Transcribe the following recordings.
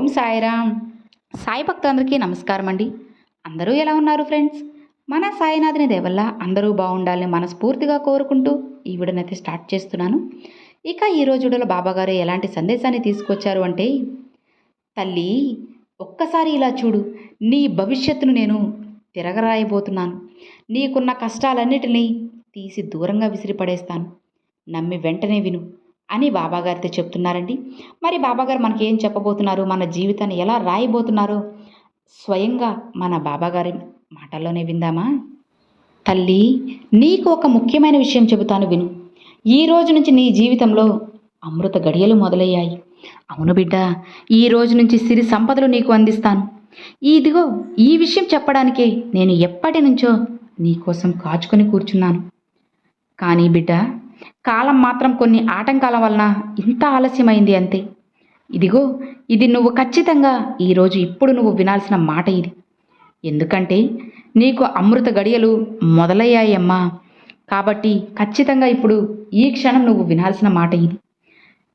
ఓం సాయిరామ్. సాయి భక్తులందరికీ నమస్కారం అండి. అందరూ ఎలా ఉన్నారు ఫ్రెండ్స్? మన సాయినాథుని దేవల్ల అందరూ బాగుండాలని మనస్ఫూర్తిగా కోరుకుంటూ ఈ విడనైతే స్టార్ట్ చేస్తున్నాను. ఇక ఈ రోజులో బాబాగారు ఎలాంటి సందేశాన్ని తీసుకొచ్చారు అంటే తల్లి ఒక్కసారి ఇలా చూడు. నీ భవిష్యత్తును నేను తిరగరాయబోతున్నాను. నీకున్న కష్టాలన్నిటినీ తీసి దూరంగా విసిరిపడేస్తాను. నమ్మి వెంటనే విను. అని బాబాగారితో చెప్తున్నారండి. మరి బాబాగారు మనకి ఏం చెప్పబోతున్నారు? మన జీవితాన్ని ఎలా రాయబోతున్నారు? స్వయంగా మన బాబాగారి మాటల్లోనే విందామా? తల్లి నీకు ఒక ముఖ్యమైన విషయం చెబుతాను విను. ఈ రోజు నుంచి నీ జీవితంలో అమృత గడియలు మొదలయ్యాయి. అవును బిడ్డ ఈ రోజు నుంచి సిరి సంపదలు నీకు అందిస్తాను. ఇదిగో ఈ విషయం చెప్పడానికే నేను ఎప్పటి నుంచో నీకోసం కాచుకొని కూర్చున్నాను. కానీ బిడ్డ కాలం మాత్రం కొన్ని ఆటంకాల వలన ఇంత ఆలస్యమైంది అంతే. ఇదిగో ఇది నువ్వు ఖచ్చితంగా ఈరోజు ఇప్పుడు నువ్వు వినాల్సిన మాట ఇది. ఎందుకంటే నీకు అమృత గడియలు మొదలయ్యాయమ్మా. కాబట్టి ఖచ్చితంగా ఇప్పుడు ఈ క్షణం నువ్వు వినాల్సిన మాట ఇది.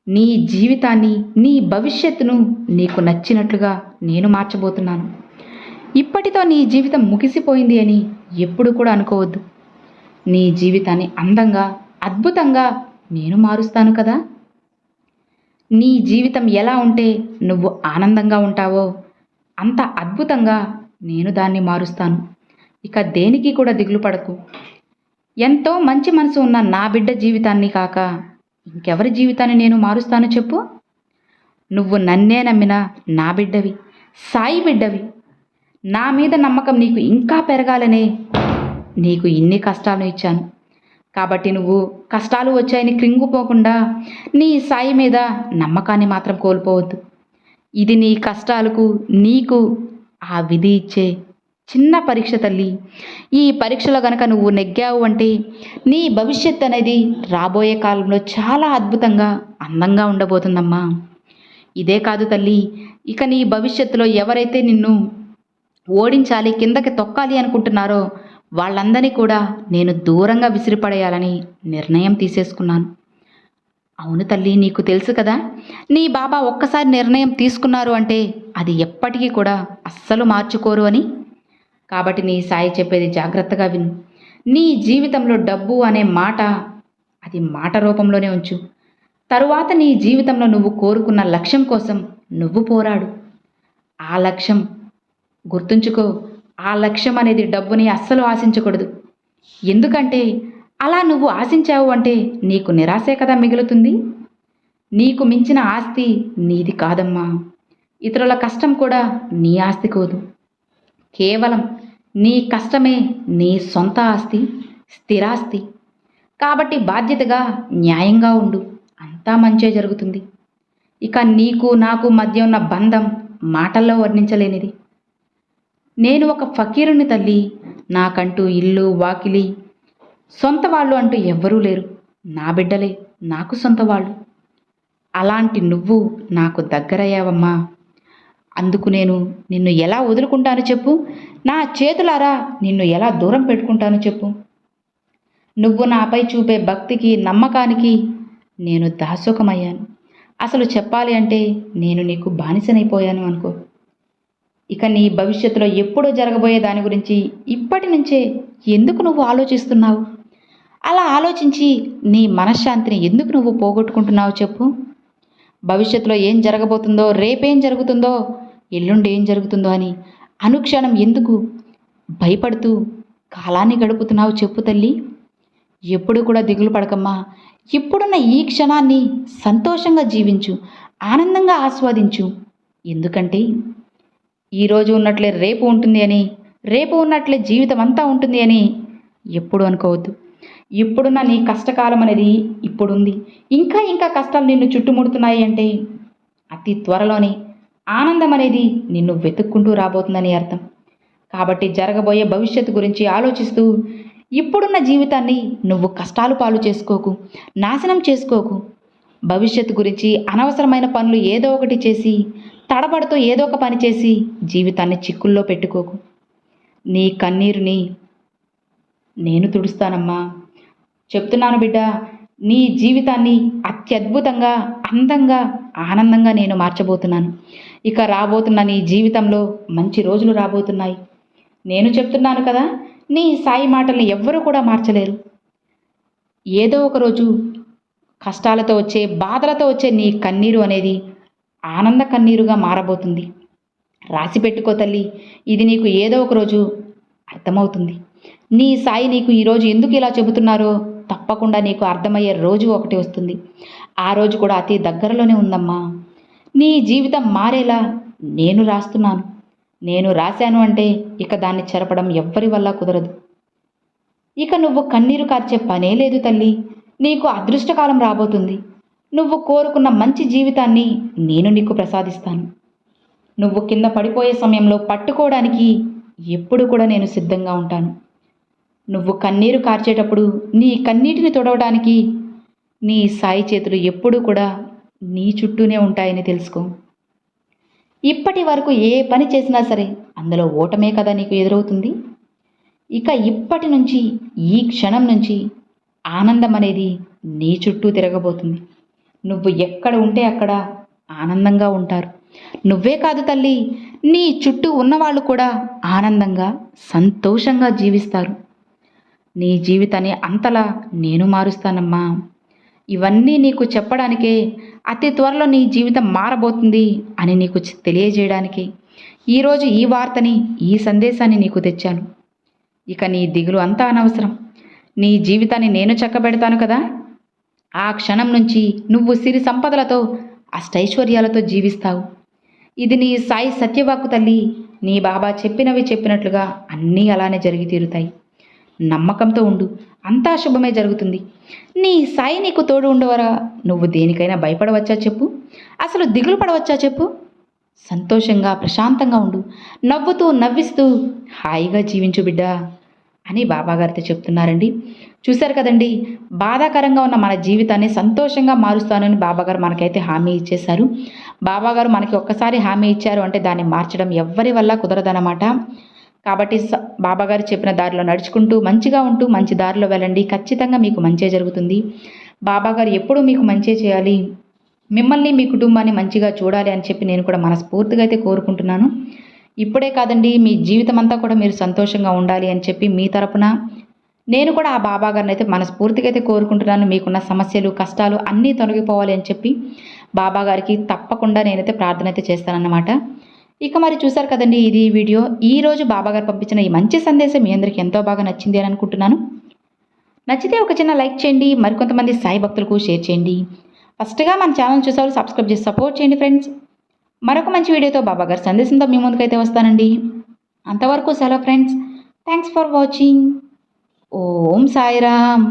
నీ జీవితాన్ని నీ భవిష్యత్తును నీకు నచ్చినట్లుగా నేను మార్చబోతున్నాను. ఇప్పటితో నీ జీవితం ముగిసిపోయింది అని ఎప్పుడు కూడా అనుకోవద్దు. నీ జీవితాన్ని అందంగా అద్భుతంగా నేను మారుస్తాను కదా? నీ జీవితం ఎలా ఉంటే నువ్వు ఆనందంగా ఉంటావో అంత అద్భుతంగా నేను దాన్ని మారుస్తాను. ఇక దేనికి కూడా దిగులు పడకు. ఎంతో మంచి మనసు ఉన్న నా బిడ్డ జీవితాన్ని కాక ఇంకెవరి జీవితాన్ని నేను మారుస్తాను చెప్పు? నువ్వు నన్నే నమ్మిన నా బిడ్డవి సాయి బిడ్డవి. నా మీద నమ్మకం నీకు ఇంకా పెరగాలనే నీకు ఇన్ని కష్టాలను ఇచ్చాను. కాబట్టి నువ్వు కష్టాలు వచ్చాయని క్రింగిపోకుండా నీ సాయి మీద నమ్మకాన్ని మాత్రం కోల్పోవద్దు. ఇది నీ కష్టాలకు నీకు ఆ విధి ఇచ్చే చిన్న పరీక్ష తల్లి. ఈ పరీక్షలో గనక నువ్వు నెగ్గావు అంటే నీ భవిష్యత్ అనేది రాబోయే కాలంలో చాలా అద్భుతంగా అందంగా ఉండబోతుందమ్మా. ఇదే కాదు తల్లి ఇక నీ భవిష్యత్తులో ఎవరైతే నిన్ను ఓడించాలి కిందకి తొక్కాలి అనుకుంటున్నారో వాళ్ళందరినీ కూడా నేను దూరంగా విసిరిపడేయాలని నిర్ణయం తీసేసుకున్నాను. అవును తల్లి నీకు తెలుసు కదా నీ బాబా ఒక్కసారి నిర్ణయం తీసుకున్నారు అంటే అది ఎప్పటికీ కూడా అస్సలు మార్చుకోరు అని. కాబట్టి నీ సాయి చెప్పేది జాగ్రత్తగా విను. నీ జీవితంలో డబ్బు అనే మాట అది మాట రూపంలోనే ఉంచు. తరువాత నీ జీవితంలో నువ్వు కోరుకున్న లక్ష్యం కోసం నువ్వు పోరాడు. ఆ లక్ష్యం గుర్తుంచుకో. ఆ లక్ష్యం అనేది డబ్బుని అస్సలు ఆశించకూడదు. ఎందుకంటే అలా నువ్వు ఆశించావు అంటే నీకు నిరాశే కదా మిగులుతుంది? నీకు మించిన ఆస్తి నీది కాదమ్మా. ఇతరుల కష్టం కూడా నీ ఆస్తి కోదు. కేవలం నీ కష్టమే నీ సొంత ఆస్తి స్థిరాస్తి. కాబట్టి బాధ్యతగా న్యాయంగా ఉండు. అంతా మంచే జరుగుతుంది. ఇక నీకు నాకు మధ్య ఉన్న బంధం మాటల్లో వర్ణించలేనిది. నేను ఒక ఫకీరుని తల్లి నాకంటూ ఇల్లు వాకిలి. సొంత వాళ్ళు అంటూ ఎవ్వరూ లేరు. నా బిడ్డలే నాకు సొంత వాళ్ళు. అలాంటి నువ్వు నాకు దగ్గరయ్యావమ్మా. అందుకు నేను నిన్ను ఎలా వదులుకుంటాను చెప్పు? నా చేతులారా నిన్ను ఎలా దూరం పెట్టుకుంటాను చెప్పు? నువ్వు నాపై చూపే భక్తికి నమ్మకానికి నేను దాసుకమయ్యాను అసలు చెప్పాలి అంటే నేను నీకు బానిసనైపోయాను అనుకో. ఇక నీ భవిష్యత్తులో ఎప్పుడో జరగబోయే దాని గురించి ఇప్పటి నుంచే ఎందుకు నువ్వు ఆలోచిస్తున్నావు? అలా ఆలోచించి నీ మనశ్శాంతిని ఎందుకు నువ్వు పోగొట్టుకుంటున్నావు చెప్పు. భవిష్యత్తులో ఏం జరగబోతుందో రేపేం జరుగుతుందో ఎల్లుండి ఏం జరుగుతుందో అని అనుక్షణం ఎందుకు భయపడుతూ కాలాన్ని గడుపుతున్నావు చెప్పు తల్లి. ఎప్పుడు కూడా దిగులు పడకమ్మా. ఇప్పుడున్న ఈ క్షణాన్ని సంతోషంగా జీవించు ఆనందంగా ఆస్వాదించు. ఎందుకంటే ఈరోజు ఉన్నట్లే రేపు ఉంటుంది అని రేపు ఉన్నట్లే జీవితం అంతా ఉంటుంది అని ఎప్పుడు అనుకోవద్దు. ఇప్పుడున్న నీ కష్టకాలం అనేది ఇప్పుడుంది. ఇంకా ఇంకా కష్టాలు నిన్ను చుట్టుముడుతున్నాయి అంటే అతి త్వరలోనే ఆనందం అనేది నిన్ను వెతుక్కుంటూ రాబోతుందని అర్థం. కాబట్టి జరగబోయే భవిష్యత్తు గురించి ఆలోచిస్తూ ఇప్పుడున్న జీవితాన్ని నువ్వు కష్టాలు పాలు చేసుకోకు నాశనం చేసుకోకు. భవిష్యత్తు గురించి అనవసరమైన పనులు ఏదో ఒకటి చేసి తడబడుతూ ఏదో ఒక పని చేసి జీవితాన్ని చిక్కుల్లో పెట్టుకోకు. నీ కన్నీరుని నేను తుడుస్తానమ్మా. చెప్తున్నాను బిడ్డ నీ జీవితాన్ని అత్యద్భుతంగా అందంగా ఆనందంగా నేను మార్చబోతున్నాను. ఇక రాబోతున్న నీ జీవితంలో మంచి రోజులు రాబోతున్నాయి. నేను చెప్తున్నాను కదా నీ సాయి మాటల్ని ఎవ్వరూ కూడా మార్చలేరు. ఏదో ఒక రోజు కష్టాలతో వచ్చే బాధలతో వచ్చే నీ కన్నీరు అనేది ఆనంద కన్నీరుగా మారబోతుంది. రాసి పెట్టుకో తల్లి ఇది నీకు ఏదో ఒక రోజు అర్థమవుతుంది. నీ సాయి నీకు ఈరోజు ఎందుకు ఇలా చెబుతున్నారో తప్పకుండా నీకు అర్థమయ్యే రోజు ఒకటి వస్తుంది. ఆ రోజు కూడా అతి దగ్గరలోనే ఉందమ్మా. నీ జీవితం మారేలా నేను రాస్తున్నాను. నేను రాశాను అంటే ఇక దాన్ని చెరపడం ఎవ్వరి వల్ల కుదరదు. ఇక నువ్వు కన్నీరు కార్చే పనే లేదు తల్లి. నీకు అదృష్టకాలం రాబోతుంది. నువ్వు కోరుకున్న మంచి జీవితాన్ని నేను నీకు ప్రసాదిస్తాను. నువ్వు కింద పడిపోయే సమయంలో పట్టుకోవడానికి ఎప్పుడు కూడా నేను సిద్ధంగా ఉంటాను. నువ్వు కన్నీరు కార్చేటప్పుడు నీ కన్నీటిని తొడవడానికి నీ సాయి చేతులు ఎప్పుడూ కూడా నీ చుట్టూనే ఉంటాయని తెలుసుకో. ఇప్పటి వరకు ఏ పని చేసినా సరే అందులో ఓటమే కదా నీకు ఎదురవుతుంది? ఇక ఇప్పటి నుంచి ఈ క్షణం నుంచి ఆనందం అనేది నీ చుట్టూ తిరగబోతుంది. నువ్వు ఎక్కడ ఉంటే అక్కడ ఆనందంగా ఉంటారు. నువ్వే కాదు తల్లి నీ చుట్టూ ఉన్నవాళ్ళు కూడా ఆనందంగా సంతోషంగా జీవిస్తారు. నీ జీవితాన్ని అంతలా నేను మారుస్తానమ్మా. ఇవన్నీ నీకు చెప్పడానికే అతి త్వరలో నీ జీవితం మారబోతుంది అని నీకు తెలియజేయడానికి ఈరోజు ఈ వార్తని ఈ సందేశాన్ని నీకు తెచ్చాను. ఇక నీ దిగులు అంతా అనవసరం. నీ జీవితాన్ని నేను చక్కబెడతాను కదా? ఆ క్షణం నుంచి నువ్వు సిరి సంపదలతో అష్టైశ్వర్యాలతో జీవిస్తావు. ఇది నీ సాయి సత్యవాకు తల్లి. నీ బాబా చెప్పినవి చెప్పినట్లుగా అన్నీ అలానే జరిగి తీరుతాయి. నమ్మకంతో ఉండు. అంతా శుభమే జరుగుతుంది. నీ సాయి నీకు తోడు ఉండవరా? నువ్వు దేనికైనా భయపడవచ్చా చెప్పు? అసలు దిగులు పడవచ్చా చెప్పు? సంతోషంగా ప్రశాంతంగా ఉండు. నవ్వుతూ నవ్విస్తూ హాయిగా జీవించు బిడ్డా. అని బాబాగారితో చెప్తున్నారండి. చూశారు కదండి బాధాకరంగా ఉన్న మన జీవితాన్ని సంతోషంగా మారుస్తానని బాబాగారు మనకైతే హామీ ఇచ్చేశారు. బాబాగారు మనకి ఒక్కసారి హామీ ఇచ్చారు అంటే దాన్ని మార్చడం ఎవ్వరి వల్ల కుదరదన్నమాట. కాబట్టి బాబాగారు చెప్పిన దారిలో నడుచుకుంటూ మంచిగా ఉంటూ మంచి దారిలో వెళ్ళండి. ఖచ్చితంగా మీకు మంచే జరుగుతుంది. బాబాగారు ఎప్పుడూ మీకు మంచే చేయాలి? మిమ్మల్ని మీ కుటుంబాన్ని మంచిగా చూడాలి అని చెప్పి నేను కూడా మనస్ఫూర్తిగా అయితే కోరుకుంటున్నాను. ఇప్పుడే కాదండి మీ జీవితం అంతా కూడా మీరు సంతోషంగా ఉండాలి అని చెప్పి మీ తరపున నేను కూడా ఆ బాబా గారిని అయితే మనస్ఫూర్తిగా అయితే కోరుకుంటున్నాను. మీకున్న సమస్యలు కష్టాలు అన్నీ తొలగిపోవాలి అని చెప్పి బాబా గారికి తప్పకుండా నేనైతే ప్రార్థన అయితే చేస్తానన్నమాట. ఇక మరి చూసారు కదండి ఇది వీడియో. ఈ రోజు బాబా గారు పంపించిన ఈ మంచి సందేశం మీ అందరికీ ఎంతో బాగా నచ్చింది అని అనుకుంటున్నాను. నచ్చితే ఒక చిన్న లైక్ చేయండి మరికొంతమంది సాయి భక్తులకు షేర్ చేయండి. ఫస్ట్గా మన ఛానల్ చూసేవాళ్ళు సబ్స్క్రైబ్ చేసి సపోర్ట్ చేయండి ఫ్రెండ్స్. మరొక మంచి వీడియోతో బాబా గారు సందేశంతో మీ ముందుకైతే వస్తానండి. అంతవరకు సెలవు friends. Thanks for watching. Om Sairam.